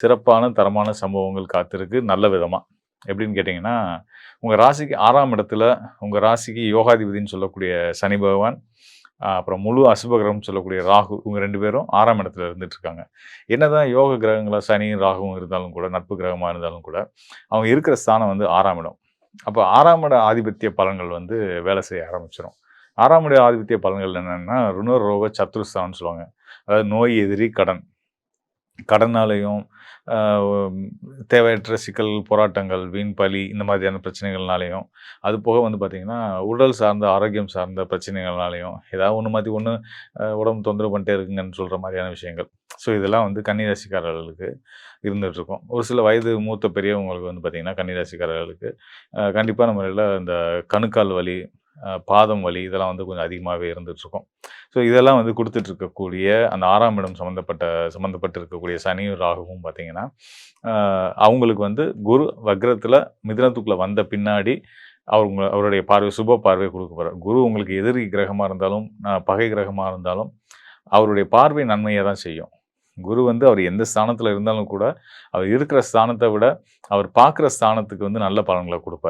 சிறப்பான தரமான சம்பவங்கள் காத்திருக்கு நல்ல விதமாக எப்படின்னு கேட்டிங்கன்னா உங்கள் ராசிக்கு ஆறாம் இடத்துல உங்கள் ராசிக்கு யோகாதிபதின்னு சொல்லக்கூடிய சனி பகவான், அப்புறம் முழு அசுப கிரகம் சொல்லக்கூடிய ராகு இவங்க ரெண்டு பேரும் ஆறாம் இடத்துல இருந்துட்டு இருக்காங்க. என்னதான் யோக கிரகங்களாக சனியும், ராகுவும் இருந்தாலும் கூட, நட்பு கிரகமாக இருந்தாலும் கூட, அவங்க இருக்கிற ஸ்தானம் வந்து ஆறாம் இடம். அப்போ ஆறாம் இட ஆதிபத்திய பலன்கள் வந்து வேலை செய்ய ஆரம்பிச்சிடும் ஆறாம் இட ஆதிபத்திய பலன்கள் என்னென்னா ருண ரோக சத்ருஸ்தானம்னு சொல்லுவாங்க. அதாவது நோய், எதிரி, கடன். கடனாலையும் தேவையற்ற சிக்கல், போராட்டங்கள், வீண் பலி இந்த மாதிரியான பிரச்சனைகள்னாலையும் அது போக வந்து பார்த்திங்கன்னா உடல் சார்ந்த, ஆரோக்கியம் சார்ந்த பிரச்சனைகள்னாலையும் ஏதாவது ஒன்று மாதிரி ஒன்று உடம்பு தொந்தரவு பண்ணிட்டே இருக்குங்கன்னு சொல்கிற மாதிரியான விஷயங்கள். ஸோ இதெல்லாம் வந்து கன்னி ராசிக்காரர்களுக்கு ஒரு சில வயது மூத்த பெரியவங்களுக்கு வந்து பார்த்தீங்கன்னா, கன்னி ராசிக்காரர்களுக்கு அ கண்டிப்பான இந்த கணுக்கால் வலி, பாதம் வலி இதெல்லாம் வந்து கொஞ்சம் அதிகமாகவே இருந்துகிட்ருக்கும் ஸோ இதெல்லாம் வந்து கொடுத்துட்ருக்கக்கூடிய அந்த ஆறாம் இடம் சம்மந்தப்பட்ட சம்மந்தப்பட்டு இருக்கக்கூடிய சனியும், ராகுவும் பார்த்தீங்கன்னா, அவங்களுக்கு வந்து குரு வக்ரத்தில் மிதினத்துக்குள்ளே வந்த பின்னாடி, அவங்க அவருடைய பார்வை சுப பார்வை கொடுக்க போகிறார் குரு உங்களுக்கு எதிரி கிரகமாக இருந்தாலும், பகை கிரகமாக இருந்தாலும், அவருடைய பார்வை நன்மையை தான் செய்யும். குரு வந்து அவர் எந்த ஸ்தானத்தில் இருந்தாலும் கூட, அவர் இருக்கிற ஸ்தானத்தை விட, அவர் பார்க்குற ஸ்தானத்துக்கு வந்து நல்ல பலன்களை கொடுப்பார்.